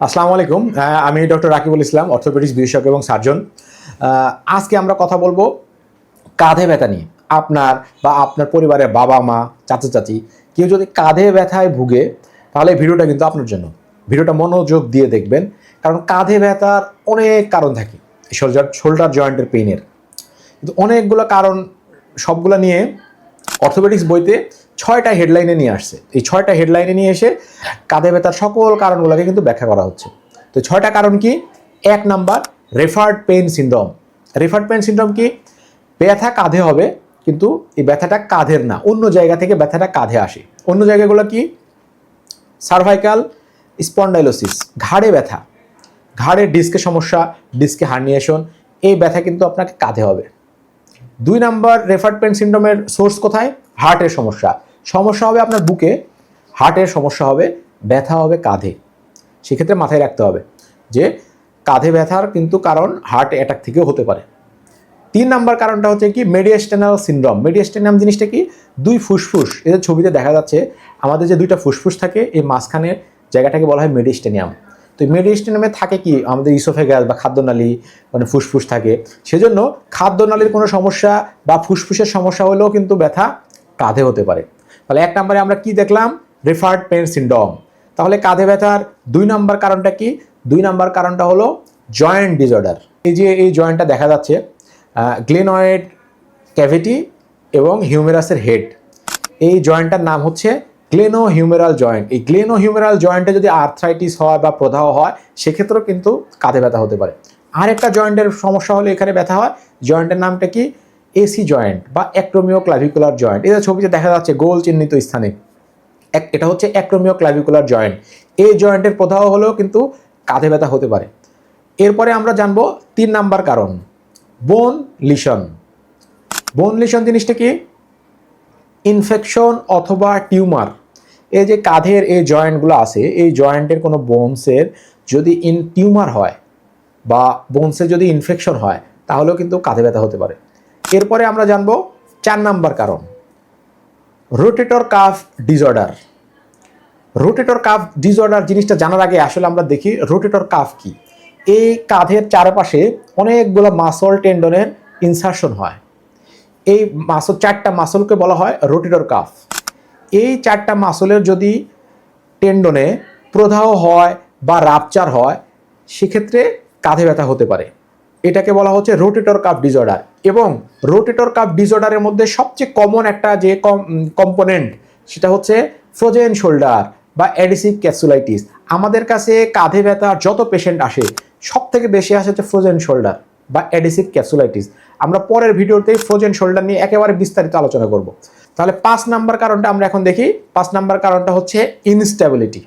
আসসালামু আলাইকুম। আমি ডক্টর রাকিবুল ইসলাম, অর্থোপেডিক্স বিশেষজ্ঞ এবং সার্জন। আজকে আমরা কথা বলব কাঁধে ব্যথা নিয়ে। আপনার বা আপনার পরিবারের বাবা মা, চাচা চাচি, কেউ যদি কাঁধে ব্যথায় ভুগে, তাহলে ভিডিওটা কিন্তু আপনার জন্য। ভিডিওটা মনোযোগ দিয়ে দেখবেন, কারণ কাঁধে ব্যথার অনেক কারণ থাকে। শোল্ডার শোল্ডার জয়েন্টের পেইনের। কিন্তু অনেকগুলো কারণ, সবগুলো নিয়ে অর্থোপেডিক্স বইতে ছয়টা হেডলাইনে নিয়ে আসছে। এই ছয়টা হেডলাইনে নিয়ে এসে কাঁধে ব্যথার সকল কারণগুলোকে কিন্তু ব্যাখ্যা করা হচ্ছে। তো ছয়টা কারণ কি? এক number referred pain syndrome referred pain syndrome কি? ব্যথা কাঁধে হবে, কিন্তু এই ব্যথাটা কাঁধের না। অন্য জায়গা থেকে ব্যথাটা কাঁধে আসে। অন্য জায়গাগুলো কি? সার্ভাইকাল স্পন্ডাইলোসিস ঘাড়ে ব্যথা। ঘাড়ের ডিস্কের সমস্যা, ডিস্কে হার্নিয়েশন এই ব্যথা কিন্তু আপনাকে কাঁধে হবে। দুই নাম্বার রেফার্ড পেন সিন্ড্রোমের সোর্স কোথায়? হার্টের সমস্যা। সমস্যা হবে আপনার বুকে হার্টের সমস্যা হবে, ব্যথা হবে কাঁধে। সেক্ষেত্রে মাথায় রাখতে হবে যে কাঁধে ব্যথার কিন্তু কারণ হার্ট অ্যাটাক থেকেও হতে পারে। তিন নাম্বার কারণটা হচ্ছে কি? মেডিয়াস্টেনাল সিনড্রোম মেডিয়াস্টেনাম জিনিসটা কি? দুই ফুসফুস। এদের ছবিতে দেখা যাচ্ছে, আমাদের যে দুইটা ফুসফুস থাকে, এই মাঝখানের জায়গাটাকে বলা হয় মেডিস্টেনিয়াম তো মেডিস্টেনিয়ামে থাকে কি? আমাদের ইসোফেগাস বা খাদ্যনালী মানে ফুসফুস থাকে। সেজন্য খাদ্যনালীর কোনো সমস্যা বা ফুসফুসের সমস্যা হলেও কিন্তু ব্যথা কাঁধে হতে পারে। তাহলে এক নম্বরে আমরা কি দেখলাম? রেফার্ড পেন সিনড্রোম তাহলে কাঁধে ব্যথার দুই নাম্বার কারণটা কি? দুই নাম্বার কারণটা হলো জয়েন্ট ডিসঅর্ডার এই যে এই জয়েন্টটা দেখা যাচ্ছে গ্লেনয়েড ক্যাভিটি এবং হিউমেরাসের হেড এই জয়েন্টটার নাম হচ্ছে গ্লেনো হিউমেরাল জয়েন্ট এই গ্লেনো হিউমেরাল জয়েন্টে যদি আর্থ্রাইটিস হয় বা প্রদাহ হয়, সেক্ষেত্রেও কিন্তু কাঁধে ব্যথা হতে পারে। আর একটা জয়েন্টের সমস্যা হলে এখানে ব্যথা হয়। জয়েন্টের নামটা কি? এসি জয়েন্ট বা অ্যাক্রোমিও ক্লাভিকুলার জয়েন্ট এটা ছবিতে দেখা যাচ্ছে গোল চিহ্নিত স্থানে। এটা হচ্ছে অ্যাক্রোমিও ক্লাভিকুলার জয়েন্ট এই জয়েন্টের প্রদাহ হলেও কিন্তু কাঁধে ব্যথা হতে পারে। এরপরে আমরা জানব তিন নাম্বার কারণ। বোন লিশন বোন লিশন জিনিসটা কি? ইনফেকশন অথবা টিউমার এই যে কাঁধের এই জয়েন্টগুলো আছে, এই জয়েন্টের কোনো বোনসের যদি ইন টিউমার হয় বা বোনসের যদি ইনফেকশন হয়, তাহলেও কিন্তু কাঁধে ব্যথা হতে পারে। এরপরে আমরা জানব চার নাম্বার কারণ। Rotator cuff disorder. Rotator cuff disorder জিনিসটা জানার আগে আসলে আমরা দেখি রোটেটর কাফ কি। এই কাঁধের চারপাশে অনেকগুলো মাসল টেন্ডনের ইনসার্শন হয়। এই মাসল, চারটা মাসলকে বলা হয় রোটেটর কাফ। এই চারটা মাসলের যদি টেন্ডনে প্রদাহ হয় বা রাপচার হয়, সেক্ষেত্রে কাঁধে ব্যথা হতে পারে। এটাকে বলা হচ্ছে রোটেটর কাপ ডিসঅর্ডার এবং রোটেটর কাপ ডিসঅর্ডারের মধ্যে সবচেয়ে কমন একটা যে কম্পোনেন্ট সেটা হচ্ছে ফ্রোজেন শোল্ডার বা অ্যাডিসিভ ক্যাপসুলাইটিস আমাদের কাছে কাঁধে ব্যথার যত পেশেন্ট আসে সব থেকে বেশি আসে হচ্ছে ফ্রোজেন শোল্ডার বা অ্যাডিসিভ ক্যাপসুলাইটিস আমরা পরের ভিডিওতে ফ্রোজেন শোল্ডার নিয়ে একেবারে বিস্তারিত আলোচনা করব। তাহলে পাঁচ নাম্বার কারণটা আমরা এখন দেখি। পাঁচ নাম্বার কারণটা হচ্ছে ইনস্টেবিলিটি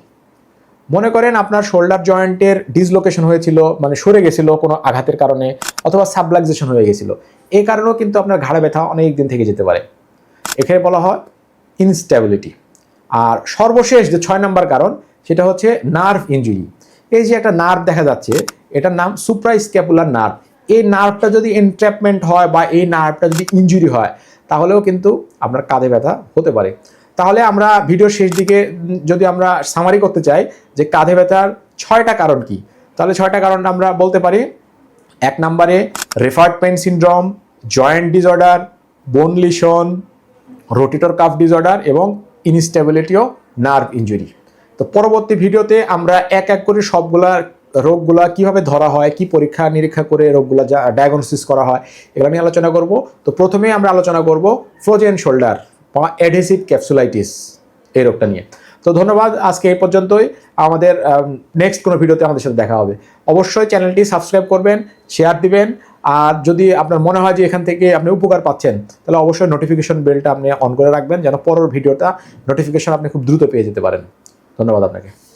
মনে করেন আপনার শোল্ডার জয়েন্টের ডিসলোকেশন হয়েছিল মানে সরে গেছিল কোনো আঘাতের কারণে, অথবা সাবলাক্সেশন হয়ে গেছিল। এই কারণেও কিন্তু আপনার ঘাড়ে ব্যথা অনেক দিন থেকে যেতে পারে। এখানে বলা হয় ইনস্টেবিলিটি আর সর্বশেষ যে ছয় নম্বর কারণ, সেটা হচ্ছে নার্ভ ইনজুরি এই যে একটা নার্ভ দেখা যাচ্ছে, এটার নাম সুপ্রাইস্ক্যাপুলার নার্ভ এই নার্ভটা যদি এনট্র্যাপমেন্ট হয় বা এই নার্ভটা যদি ইনজুরি হয়, তাহলেও কিন্তু আপনার কাঁধে ব্যথা হতে পারে। তাহলে আমরা ভিডিও শেষ দিকে, যদি আমরা সামারি করতে চাই যে কাঁধে ব্যথার ছয়টা কারণ কি, তাহলে ছয়টা কারণটা আমরা বলতে পারি। এক নম্বরে referred pain syndrome joint disorder bone lesion rotator cuff disorder এবং ইনস্টেবিলিটি ও নার্ভ ইনজুরি তো পরবর্তী ভিডিওতে আমরা এক এক করে সবগুলা রোগগুলা কীভাবে ধরা হয়, কি পরীক্ষা নিরীক্ষা করে রোগগুলা ডায়াগনোসিস করা হয়, এগুলো নিয়ে আলোচনা করব। তো প্রথমে আমরা আলোচনা করব ফ্রোজেন শোল্ডার অ্যাডহেসিভ ক্যাপসুলাইটিস এই রোগটা নিয়ে। তো ধন্যবাদ, আজকে এই পর্যন্তই। আমাদের নেক্সট কোনো ভিডিওতে আমাদের সাথে দেখা হবে। অবশ্যই চ্যানেলটি সাবস্ক্রাইব করবেন শেয়ার দিবেন। আর যদি আপনার মনে হয় যে এখান থেকে আপনি উপকার পাচ্ছেন, তাহলে অবশ্যই নোটিফিকেশন বেলটা আপনি অন করে রাখবেন, যেন পরের ভিডিওটা নোটিফিকেশন আপনি খুব দ্রুত পেয়ে যেতে পারেন। ধন্যবাদ আপনাকে।